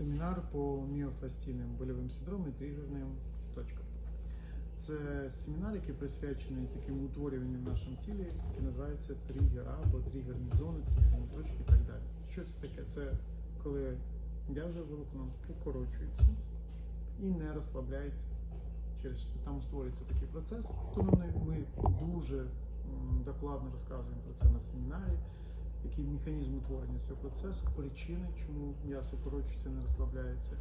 семінар по міофасційним больовим синдромам і тригерним точкам. Це семінар, який присвячений таким утворюванням в нашому тілі, який називається тригер або тригерні зони, тригерні точки і так далі. Що це таке? Це коли м'язове волокно укорочується і не розслабляється. Через там створюється такий процес. Тому ми, ми дуже докладно розказуємо про це на семінарі, який механізм утворення цього процесу, причини, чому м'ясо укорочується, не розслабляється,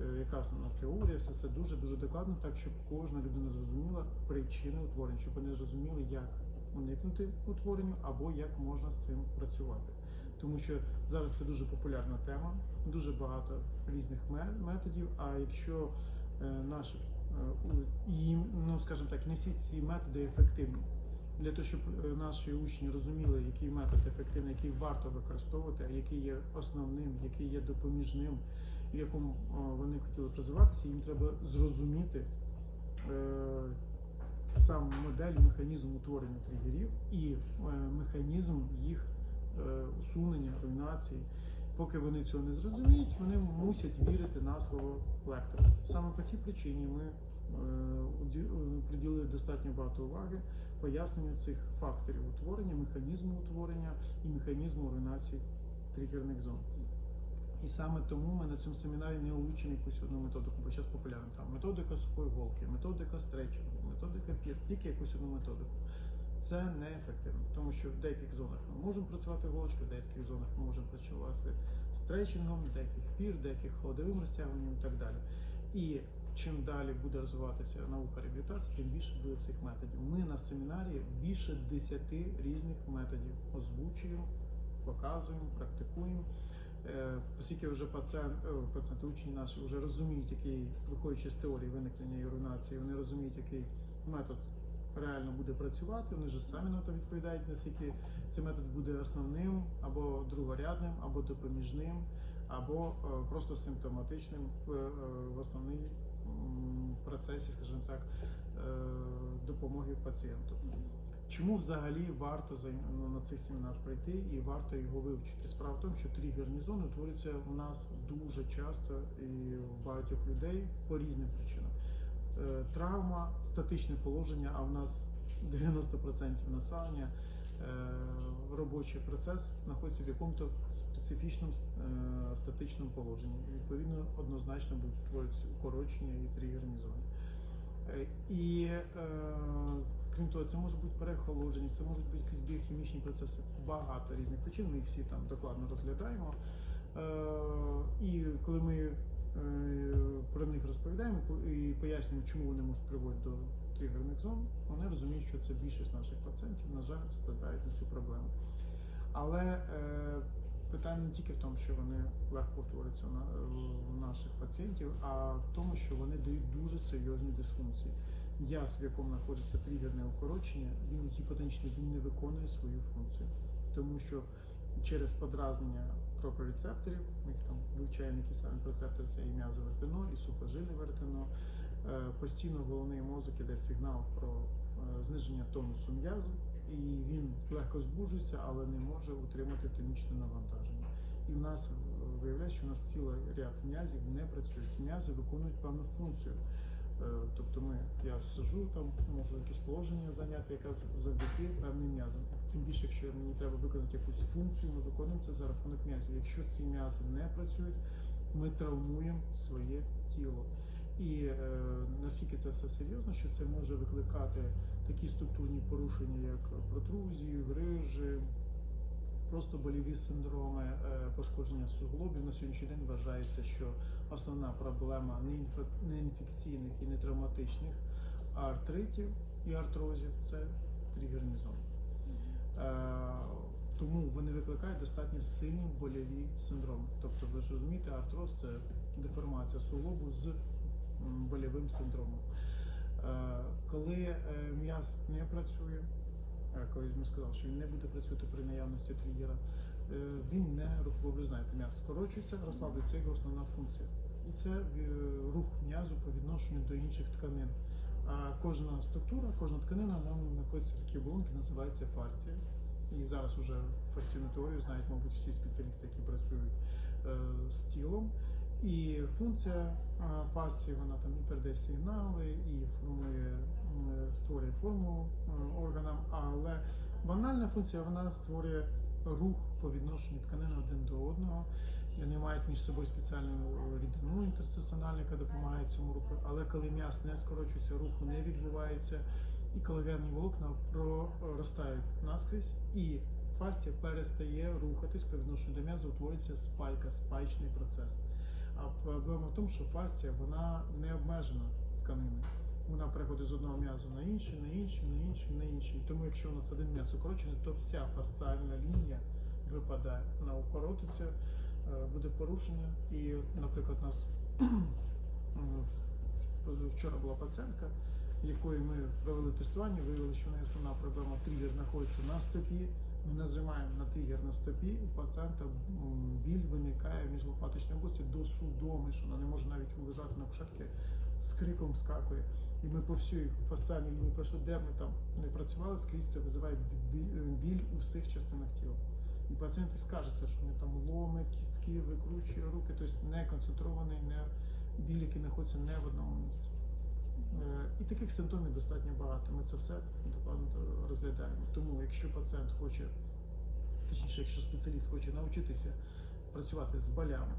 е, яка основна теорія, все це дуже дуже докладно, так щоб кожна людина зрозуміла причини утворення, щоб вони зрозуміли, як уникнути утворенню або як можна з цим працювати. Тому що зараз це дуже популярна тема, дуже багато різних методів. А якщо е, наші е, ну скажімо так, не всі ці методи ефективні. Для того, щоб е, наші учні розуміли, який метод ефективний, який варто використовувати, а який є основним, який є допоміжним, в якому е, вони хотіли б розвиватися, їм треба зрозуміти е, сам модель, механізм утворення тригерів і механізм їх усунення, руйнації. Поки вони цього не зрозуміють, вони мусять вірити на слово лектора. Саме по цій причині ми е, е, приділили достатньо багато уваги поясненню цих факторів утворення, механізму утворення і механізму руйнації тригерних зон. І саме тому ми на цьому семінарі не улучшимо якусь одну методику, бо зараз популярно там методика сухої голки, методика стретчингу, методика пір, тільки якусь одну методику. Це неефективно, тому що в деяких зонах ми можемо працювати голочкою, в деяких зонах ми можемо працювати стретчингом, деяких пір, деяких холодовим розтягуванням і так далі. І чим далі буде розвиватися наука реабілітації, тим більше буде цих методів. Ми на семінарі більше 10 різних методів озвучуємо, показуємо, практикуємо. Е, Оскільки вже пацієнт, е, пацієнти, учні наші вже розуміють, який, виходячи з теорії виникнення і руйнації, вони розуміють, який метод реально буде працювати. Вони вже самі на це відповідають, наскільки цей метод буде основним або другорядним, або допоміжним, або е, просто симптоматичним в, е, основній процесі, скажімо так, е, допомоги пацієнту. Чому взагалі варто ну, на цей семінар прийти і варто його вивчити? Справа в тому, що тригерні зони утворюються у нас дуже часто і в багатьох людей по різним причинам. Е, Травма, статичне положення, а в нас 90% населення е, робочий процес знаходиться в якомусь специфічному е, статичному положенні. Відповідно, однозначно будуть утворюватися укорочення і тригерні зони. І крім того, це може бути перехолодження, це можуть бути якісь біохімічні процеси, багато різних причин. Ми їх всі там докладно розглядаємо. І коли ми про них розповідаємо і пояснюємо, чому вони можуть приводити до тригерних зон, вони розуміють, що це більшість наших пацієнтів, на жаль, страдають на цю проблему. Але е, питання не тільки в тому, що вони легко утворюються на, у наших пацієнтів, а в тому, що вони дають дуже серйозні дисфункції. М'яз, в якому знаходиться тригерне укорочення, він гіпотенічний, він не виконує свою функцію. Тому що через подразнення пропрецепторів, ми їх там вивчаємо, які самі рецептори, це і м'язове вертино, і сухожилля вертино. Е, Постійно головний мозок іде сигнал про е, зниження тонусу м'язу, і він легко збуджується, але не може утримати тонічне навантаження. І в нас е, виявляється, що у нас цілий ряд м'язів не працює. Ці м'язи виконують певну функцію. Е, Тобто ми, я сижу, там можу якесь положення зайняти, яке завдяки певним м'язам. Тим більше, якщо мені треба виконати якусь функцію, ми виконуємо це за рахунок м'язів. Якщо ці м'язи не працюють, ми травмуємо своє тіло. І е, наскільки це все серйозно, що це може викликати такі структурні порушення, як протрузії, грижі, просто больові синдроми, е, пошкодження суглобів. На сьогоднішній день вважається, що основна проблема неінфек- неінфекційних і нетравматичних артритів і артрозів це тригерні зони. Е, Тому вони викликають достатньо сильні больові синдроми. Тобто, ви ж розумієте, артроз це деформація суглобу з м, больовим синдромом. Е, Коли е, м'яз не працює, е, коли ми сказали, що він не буде працювати при наявності тригера, він не рухливий. Ви знаєте, м'яз скорочується, розслаблюється його основна функція. І це рух м'язу по відношенню до інших тканин. А кожна структура, кожна тканина, нам знаходиться такі оболонки, називається фасція. І зараз уже фасційну теорію знають, мабуть, всі спеціалісти, які працюють е, з тілом. І функція а, фасції, вона там і передає сигнали, і формує, м, створює форму е, органам, але банальна функція вона створює рух по відношенню тканин один до одного. Вони мають між собою спеціальну рідину інтерстиціональну, яка допомагає цьому руху. Але коли м'яз не скорочується, руху не відбувається, і колагенні волокна проростають наскрізь, і фасція перестає рухатись по відношенню до м'язу, утворюється спайка, спайчний процес. А проблема в тому, що фасція вона не обмежена тканиною. Вона переходить з одного м'язу на інший, на інший, на інший, на інший. Тому якщо у нас один м'яз укорочений, то вся фасціальна лінія випадає. Вона укоротиться, е, буде порушення. І, наприклад, у нас вчора була пацієнтка, якої ми провели тестування, виявили, що неї основна проблема тригер знаходиться на стопі. Ми нажимаємо на тригер на стопі, у пацієнта біль виникає між лопаточною областю до судоми, що вона не може навіть лежати на кушетці, з криком скакує. І ми по всій фасціальній лінії пройшли, де ми там не працювали, скрізь це визиває бі- бі- біль у всіх частинах тіла. І пацієнти скажуться, що вони там ломи, кістки, викручує руки, тобто не концентрований, не біль, який знаходиться не в одному місці. Е, І таких симптомів достатньо багато. Ми це все докладно розглядаємо. Тому, якщо пацієнт хоче, точніше, якщо спеціаліст хоче навчитися працювати з болями,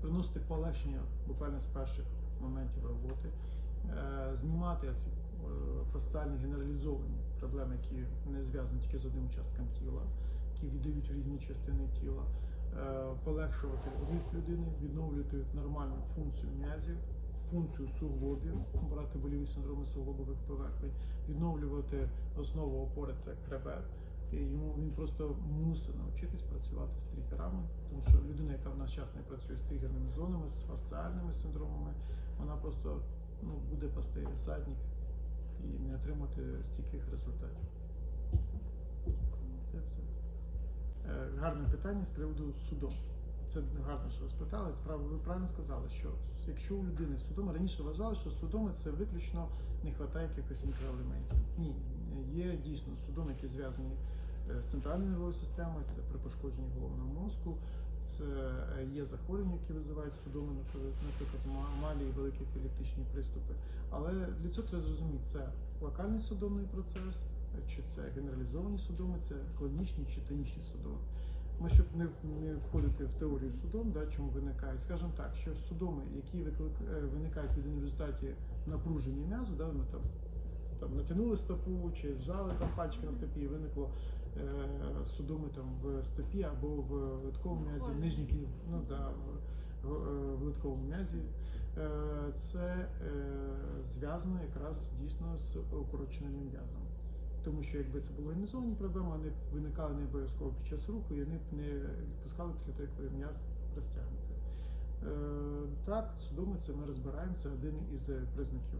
приносити полегшення буквально з перших моментів роботи, е, знімати ці е, фасціальні генералізовані проблеми, які не зв'язані тільки з одним участком тіла, які віддають різні частини тіла, полегшувати рух людини, відновлювати нормальну функцію м'язів, функцію суглобів, брати боліві синдроми суглобових поверхень, відновлювати основу опори це хребет. І йому він просто мусить навчитись працювати з тригерами, тому що людина, яка в наш час не працює з тригерними зонами, з фасціальними синдромами, вона просто ну, буде пасти задніх і не отримати стійких результатів. Це все. Е, Гарне питання з приводу судом. Це гарно, що ви спитали. Справа, ви правильно сказали, що якщо у людини судома раніше вважали, що судоми це виключно не вистачає якихось мікроелементів. Ні, є дійсно судоми, які зв'язані е, з центральною нервовою системою, це при пошкодженні головного мозку, це е, є захворювання, які визивають судоми, наприклад, малі і великі епілептичні приступи. Але для цього треба зрозуміти, це локальний судомний процес, чи це генералізовані судоми, це клінічні чи тонічні судоми. Ми щоб не, не входити в теорію судом, да, чому виникає, скажімо так, що судоми, які виклик, е, виникають в результаті напруження м'язу, да, ми там, там натягнули стопу чи зжали там пальчики на стопі, і виникло е, судоми там в стопі або в литковому м'язі, в нижній кінь, ну да, в, в, е, в литковому м'язі. Е, це е, зв'язано якраз дійсно з укороченим м'язом. Тому що якби це були організовані проблеми, вони виникали не обов'язково під час руху, і вони б не відпускали після того, як м'яз розтягнути. Е, так, судоми це ми розбираємо, це один із признаків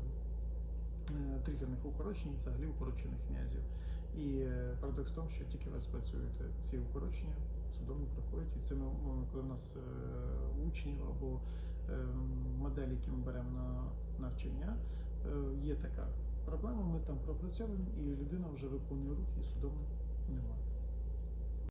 е, тригерних укорочень, взагалі укорочених м'язів. І е, парадокс в тому, що тільки у вас ці укорочення, судоми проходять, і це ми, коли у нас учнів або е, моделі, які ми беремо на навчання, є така проблема, ми там пропрацьовуємо, і людина вже виконує рух, і судом немає.